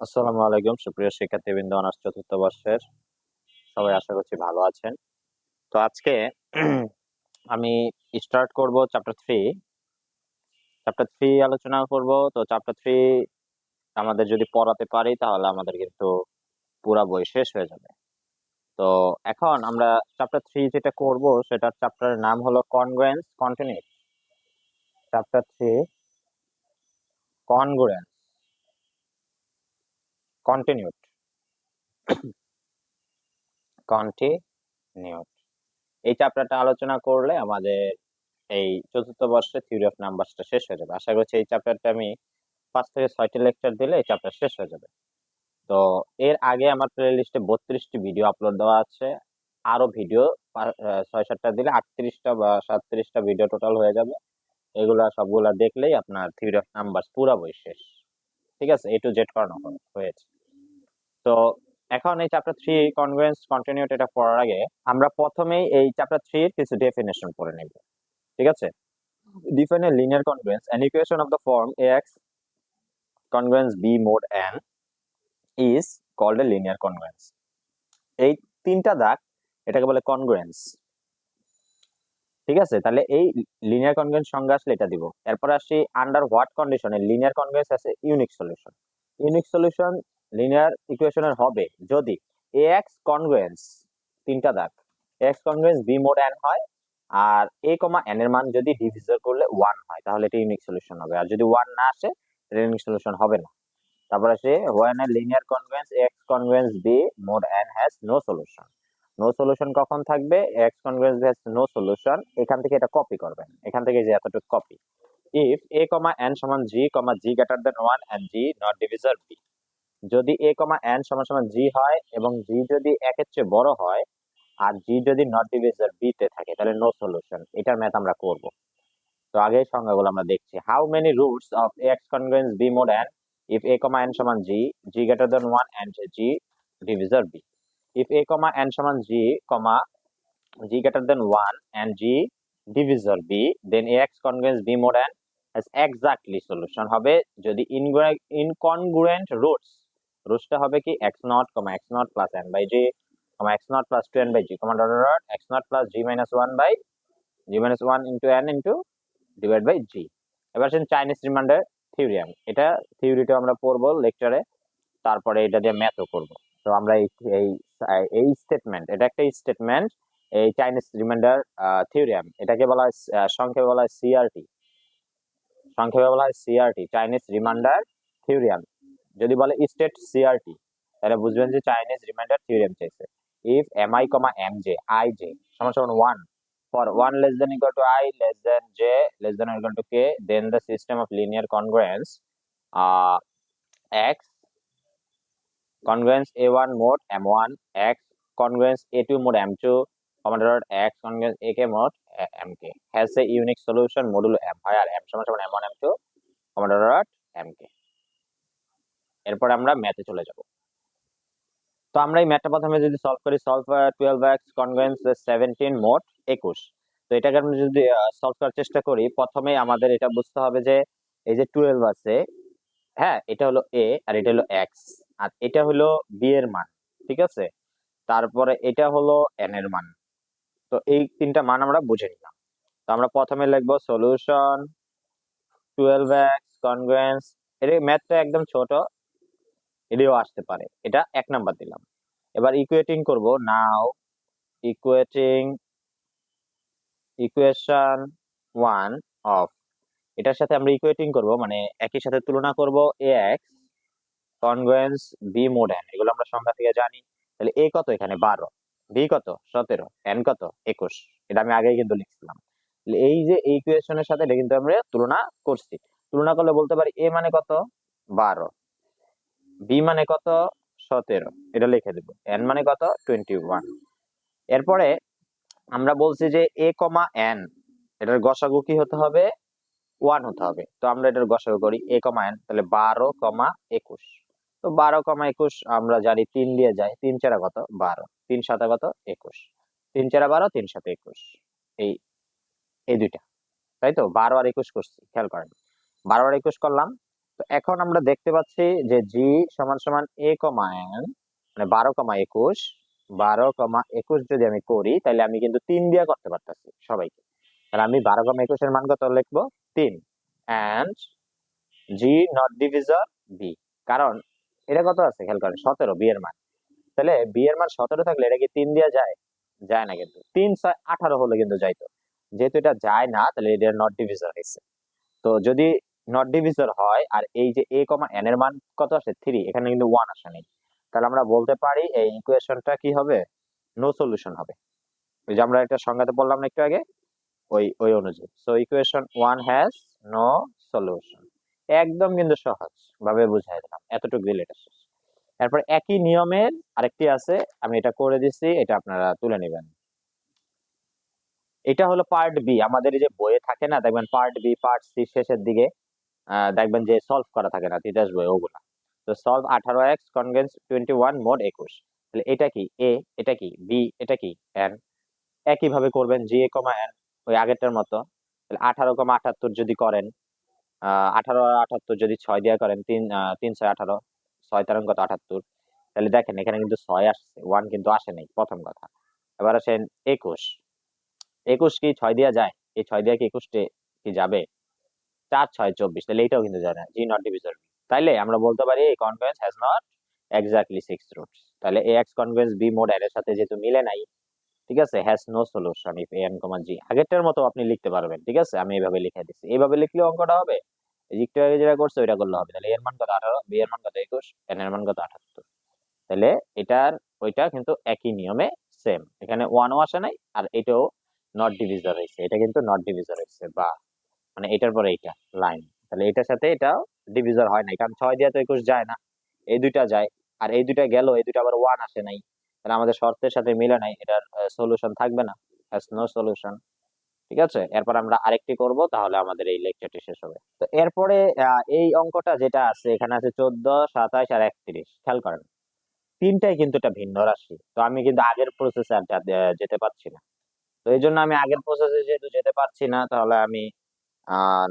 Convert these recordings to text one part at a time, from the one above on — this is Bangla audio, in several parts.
আসসালামু আলাইকুম। সুপ্রিয় শিক্ষার্থীবৃন্দ, অনার্স চতুর্থ বর্ষের সবাই আশা করছি ভালো আছেন। তো আজকে আমি স্টার্ট করব চ্যাপ্টার থ্রি চ্যাপ্টার থ্রি আলোচনা করব। তো চ্যাপ্টার থ্রি আমাদের যদি পড়াতে পারি, তাহলে আমাদের কিন্তু পুরা বই শেষ হয়ে যাবে। তো এখন আমরা চ্যাপ্টার থ্রি যেটা করব, সেটার চ্যাপ্টারের নাম হলো congruence continued chapter three congruence continued continued এই চ্যাপ্টারটা আলোচনা করলে আমাদের এই চতুর্থ বর্ষে থিওরি অফ নাম্বারসটা শেষ হয়ে যাবে। আশা করছি এই চ্যাপ্টারটা আমি পাঁচ থেকে ছয়টি লেকচার দিলে এই চ্যাপ্টার শেষ হয়ে যাবে। তো এর আগে আমার প্লে লিস্টে বত্রিশটি ভিডিও আপলোড দেওয়া আছে। আরও ভিডিও ছয় সাতটা দিলে আটত্রিশটা বা সাতত্রিশটা ভিডিও টোটাল হয়ে যাবে। এগুলা সবগুলা দেখলেই আপনার থিওরি অফ নাম্বার পুরা বই শেষ। ঠিক আছে? এ টু জেড করানো হয়- হয়েছে। তো এখন এই চ্যাপ্টার থ্রি কনগ্রেন্স কন্টিনিউট এটা পড়ার আগে আমরা প্রথমেই এই চ্যাপ্টার থ্রি কিছু ডেফিনেশন পড়ে নেব, ঠিক আছে? Define a linear congruence an equation of the form ax congruence b mod n is called a linear congruence. এই তিনটা দাগ এটাকে বলে কনগ্রেন্স ঠিক আছে? তাহলে এই লিনিয়ার কনগ্রেন্স সংজ্ঞা আসলে এটা দিব। এরপর আসি আন্ডার হোয়াট কন্ডিশনে লিনিয়ার কনগ্রেন্স আছে unique solution unique solution linear ইকুয়েশনের হবে যদি এ এক্স কনগ্রেন্স তিনটা দাগ x congruence b mod n হয় আর এ কমা এন এর মান যদি ডিভিজর করলে ওয়ান হয়, তাহলে এটা ইউনিক সলিউশন হবে। আর যদি ওয়ান না আসে এটা ইউনিক সলিউশন হবে না। তারপর আসে when a linear congruence x congruence b mod n has no solution no solution কখন থাকবে? X congruence has no solution এখান থেকে এটা কপি করবেন। এখান থেকে যে এতটুকু copy if a comma n সমান g comma g greater than one and g not divisor b যদি এ কমা এন সমান সমান জি হয় এবং জি যদি একের চেয়ে বড় হয়, আর জি যদি নট ডিভিজর বি তে থাকে, তাহলে নো সলিউশন এটার ম্যাথ আমরা করব। তো আগে এই সংজ্ঞাগুলো আমরা দেখছি। How many roots of x congruence b mod n if a comma n সমান g g greater than one and g divisor b if a comma n সমান g comma g greater than one and g divisor b then x congruence b mod n exactly solution. হবে যদি ইনকনগ্রুয়েন্ট রুটস রুটসটা হবে কি x naught comma x naught plus n by g comma x naught plus two n by g comma dot dot x naught plus g minus one by g minus one into n into divide by g এবার আসেন চাইনিজ রিমান্ডার থিওরিয়াম এটা থিওরিটা আমরা পড়ব লেকচারে তারপরে এটা দিয়ে ম্যাথও করব। তো আমরা এই এই স্টেটমেন্ট এটা একটা স্টেটমেন্ট এই চাইনিজ রিমাইন্ডার থিওরিয়াম এটাকে বলা হয় সংক্ষেপে বলা হয় সিআরটি সংক্ষেপে বলা হয় সিআরটি চাইনিজ রিমাইন্ডার থিওরিয়াম যদি বলে স্টেট সিআরটি তাহলে বুঝবেন যে চাইনিজ রিমাইন্ডার থিওরিয়াম চাইছে if m i comma m j i j সমান সমান one for 1 less than equal to i less than j less than or equal to k then the system of linear congruence uh, x congruence a1 mode m1 x congruence a2 mode m2 comma x congruence ak mode uh, mk has a unique solution modulo m হয় m সমান সমান m1 m2 comma dot dot mk এরপর আমরা ম্যাথে চলে যাব। তো আমরা এই ম্যাথটা প্রথমে যদি সলভ করি solve twelve x congruence seventeen mod একুশ। তো এটাকে আমরা যদি সলভ করার চেষ্টা করি, প্রথমে আমাদের এটা বুঝতে হবে যে এই যে টুয়েলভ আছে হ্যাঁ এটা হলো এ আর এটা হলো এক্স আর এটা হলো বি এর মান, ঠিক আছে? তারপরে এটা হলো এন এর মান। তো এই তিনটা মান আমরা বুঝে নিলাম। তো আমরা প্রথমে লিখব সলিউশন টুয়েলভ এক্স কনভেন্স এটা ম্যাথটা একদম ছোট এটাও আসতে পারে। এটা এক নাম্বার দিলাম। এবার ইকুয়েটিং করব now equating equation one of এটার সাথে আমরা ইকুয়েটিং করব মানে একই সাথে তুলনা করব a x congruence b mod n এগুলো আমরা সংখ্যা থেকে জানি। তাহলে এ কত এখানে? বারো। বি কত? সতেরো। এন কত? একুশ। এটা আমি আগেই কিন্তু লিখছিলাম। এই যে ইকুয়েশনের সাথে এটা কিন্তু আমরা তুলনা করছি। তুলনা করলে বলতে পারি এ মানে কত? বারো। বি মানে কত? সতেরো। এটা লিখে দেব। এন মানে কত? টোয়েন্টি ওয়ান এরপরে আমরা বলছি যে এ কমা এন এটার গসাগু কি হতে হবে? ওয়ান হতে হবে। তো আমরা এটার গসাগু করি এ কমা এন তাহলে বারো কমা একুশ। তো বারো কমা একুশ আমরা জানি তিন দিয়ে যায়। তিন চারা কত? বারো। তিন সাথে কত? একুশ। তিন চারা বারো, তিন সাথে একুশ। এই এই দুইটা। তাই তো? বারো আর একুশ করছি। খেয়াল করেন। বারো আর একুশ করলাম। এখন আমরা দেখতে পাচ্ছি যে জি সমান সমান এ কমা এন মানে বারো কমা একুশ, বারো কমা একুশ যদি আমি করি, তাহলে আমি কিন্তু তিন দিয়ে করতে পারতেছি সবাইকে। তাহলে আমি বারো কমা একুশের মান কত লিখব? তিন। And g not divisor b কারণ এটা কত আছে? খেয়াল করেন, সতেরো বি এর মান। তাহলে বি এর মান সতেরো থাকলে এটা কি তিন দিয়ে যায়? যায় না কিন্তু। তিন ছয় আঠারো হলে কিন্তু যাইতো। যেহেতু এটা যায় না, তাহলে এটা নট ডিভিজর হয়েছে। তো যদি নট ডিভিজর হয়, আর এই যে এ কমা এন এর মান কত আসে? থ্রি এখানে কিন্তু ওয়ান আসে নেই। তাহলে আমরা বলতে পারি এই ইকুয়েশনটা কি হবে? নো সলিউশন হবে। ওই যে আমরা একটা সংজ্ঞাতে বললাম একটু আগে? ওই ওই অনুযায়ী। So equation one has no solution একদম কিন্তু সহজ। ভাবে বুঝাই দিলাম। এতটুকু দিলে এটা শেষ। এরপর একই নিয়মের আরেকটি আছে। আমি এটা করে দিচ্ছি এটা আপনারা তুলে নেবেন। এটা হলো পার্ট বি আমাদের যে বইয়ে থাকে না, দেখবেন পার্ট বি পার্ট সি শেষের দিকে। দেখবেন যে সলভ করা থাকে না তিতাস বই ওগুলা। তো সলভ আঠারো x congruence twenty one mod একুশ। তাহলে এটা কি? এ এটা কি? বি এটা কি? এন একইভাবে করবেন জি এ কমা এন ওই আগেরটার মতো। তাহলে আঠারো কমা আটাত্তর যদি করেন আঠারো আটাত্তর যদি ছয় দিয়ে করেন, তিন তিন ছয় আঠারো, ছয় তেরো কত আটাত্তর। তাহলে দেখেন, এখানে কিন্তু ছয় আসছে ওয়ান কিন্তু আসে নাই, প্রথম কথা। এবার আসেন একুশ। একুশ কি ছয় দিয়া যায়? এই ছয় দিয়া কি একুশটে কি যাবে? চার, ছয়, চব্বিশ, তাহলে এটাও কিন্তু যায় না জি নট ডিভিজর তাইলে আমরা বলতে পারি এই congruence has not exactly six roots তাহলে a x congruence b mod এর সাথে যেহেতু মিলে নাই, ঠিক আছে has no solution if a n comma g আগেরটার মতো আপনি লিখতে পারবেন, ঠিক আছে, আমি এইভাবে লিখে দিচ্ছি এইভাবে লিখলে অঙ্কটা হবে আগে যেটা করছে, ওইটা করলে হবে। তাহলে এর মান কত? আঠারো বি এর মান কত? একুশ এন এর মান কত? আঠাত্তর তাহলে এটার, ওইটা কিন্তু একই নিয়মে সেম এখানে ওয়ানও আসে নাই, আর এটাও নট ডিভিজর হয়েছে। এটা কিন্তু নট ডিভিজর হয়েছে, বা মানে এটার পরে এইটা লাইন তাহলে এটার সাথে এটা ডিভিজর হয় নাই, কারণ ছয় দিয়ে তো একুশ যায় না। এই দুইটা যায়, আর এই দুইটা গেল, এই দুইটা আবার ওয়ান আসে নাই। তাহলে আমাদের শর্তের সাথে মিলে নাই, এটার সলিউশন থাকবে না। হ্যাজ নো সলিউশন ঠিক আছে? এরপর আমরা আরেকটি করব, তাহলে আমাদের এই লেকচারটি শেষ হবে। তো এরপরে এই অঙ্কটা যেটা আছে, এখানে আছে চোদ্দ সাতাশ আর একত্রিশ। খেয়াল করেন, তিনটাই কিন্তু এটা ভিন্ন রাশি। তো আমি কিন্তু আগের প্রসেসে যেতে পারছি না। তো এই জন্য আমি আগের প্রসেসে যেহেতু যেতে পারছি না, তাহলে আমি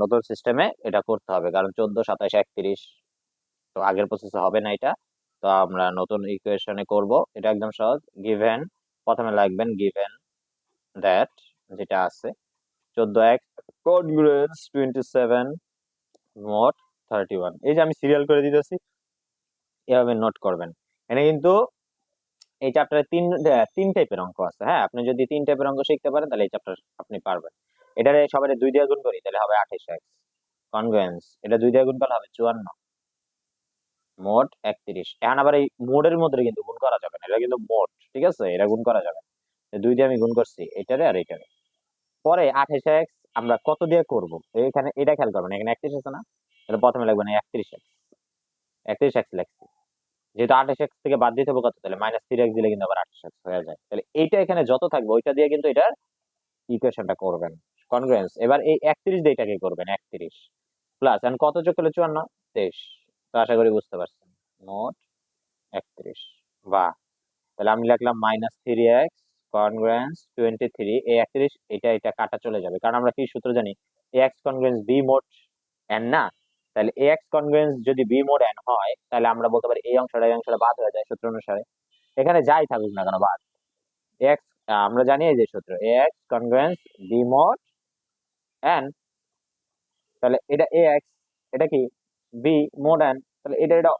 নতুন সিস্টেমে এটা করতে হবে। কারণ চোদ্দ, সাতাশ, একত্রিশ তো আগের প্রসেসে হবে না এটা। তো আমরা নতুন ইকুয়েশনে করব। এটা একদম সহজ। গিভেন প্রথমে লিখবেন গিভেন দ্যাট যেটা আছে। চোদ্দ, এক congruence twenty seven mod thirty one এই যে আমি সিরিয়াল করে দিতেছি, এভাবে নোট করবেন। এখানে কিন্তু এই চ্যাপ্টারে তিন তিন টাইপের অঙ্ক আছে। হ্যাঁ আপনি যদি তিন টাইপের অঙ্ক শিখতে পারেন, তাহলে এই চ্যাপ্টার আপনি পারবেন। এটারে সবাই দুই দিয়ে গুণ করি, তাহলে হবে আঠাশ এক্স কনভেন্স এটা দুই দিয়ে গুণ করলে হবে চুয়ান্ন। মোট একত্রিশ। এখন আবার এই মোডের মধ্যে কিন্তু গুণ করা যাবে না, এটা কিন্তু মোট, ঠিক আছে? এটা গুণ করা যাবে। দুই দিয়ে আমি গুণ করছি, এটারে আর এটারে। পরে আঠাশ এক্স আমরা কত দিয়ে করব? এখানে এটা খেয়াল করবেন, এখানে একত্রিশ আছে না? তাহলে প্রথমে লাগবে না একত্রিশ এক্স একত্রিশ এক্স লাগছে যেহেতু আঠাশ এক্স থেকে বাদ দিতে হবে কত? তাহলে মাইনাস থ্রি এক্স দিলে কিন্তু আবার আঠাশ এক্স হয়ে যায়। তাহলে এইটা এখানে যত থাকবে, ওইটা দিয়ে কিন্তু এটার ইকুয়েশনটা করবেন। কনগ্রেন্স এবার এই একত্রিশ দিয়ে করবেন, একত্রিশ প্লাস এন্ড কত যোগ করলে চুয়ান্ন? তেইশ। তো আশা করি বুঝতে পারছেন। মোট একত্রিশ। বাহ! তাহলে আমি লিখলাম minus three x congruence twenty three এই একত্রিশ, এটা এটা কাটা চলে যাবে। কারণ আমরা কি সূত্র জানি? A X congruence B mod N না? তাহলে এ এক্স কনগ্রেন্স যদি বি মোড এন হয়, তাহলে আমরা বলতে পারি এই অংশটা এই অংশটা বাদ হয়ে যায় সূত্র অনুসারে। এখানে যাই থাকুক না কেন বাদ। এক্স আমরা জানি এই যে সূত্র x congruence b mod n তাহলে এটা এ এক্স এটা কি? বি মোড এন তাহলে এটা এটা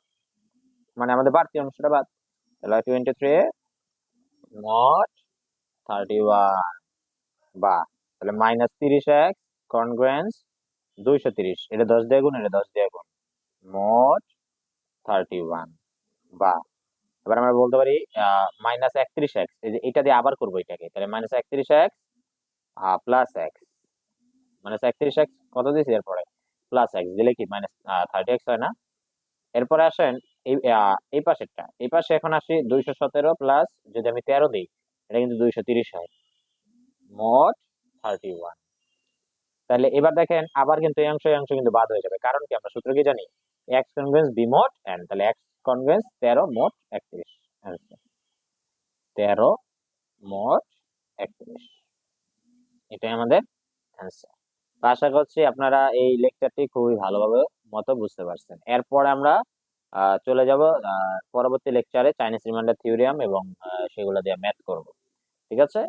মানে আমাদের বাড়তি অংশটা বাদ। তাহলে twenty three mod thirty one বা, তাহলে মাইনাস তিরিশ এক্স কনগ্রেন্স দুইশো তিরিশ, এটা দশ দিয়ে গুণ, এটা দশ দিয়ে গুণ মোট থার্টি ওয়ান বা। এবার আমরা বলতে পারি মাইনাস একত্রিশ এক্স এই যে এটা দিয়ে আবার করব এটাকে, তাহলে মাইনাস একত্রিশ এক্স প্লাস এক্স মাইনাস একত্রিশ এক্স কত দিয়েছি এরপরে? প্লাস এক্স দিলে কি মাইনাস থার্টি এক্স হয় না? এরপরে আসেন, এই এই পাশেরটা, এই পাশে এখন আসি দুইশো সতেরো প্লাস যদি আমি তেরো দিই, এটা কিন্তু দুইশো তিরিশ হয়। মোট থার্টি ওয়ান তাহলে এবার দেখেন, আবার কিন্তু এই অংশ এই অংশ কিন্তু বাদ হয়ে যাবে। কারণ কি আমরা সূত্র কি জানি? X congruence b mod n তাহলে এক্স কনভেন্স তেরো মোট একত্রিশ। তেরো মোট একত্রিশ। এটাই আমাদের অ্যান্সার আশা করছি আপনারা এই লেকচারটি খুবই ভালোভাবে মতো বুঝতে পারছেন। এরপরে আমরা চলে যাব পরবর্তী লেকচারে চাইনিজ রিমাইন্ডার থিওরিয়াম এবং সেগুলো দিয়ে ম্যাথ করব। ঠিক আছে?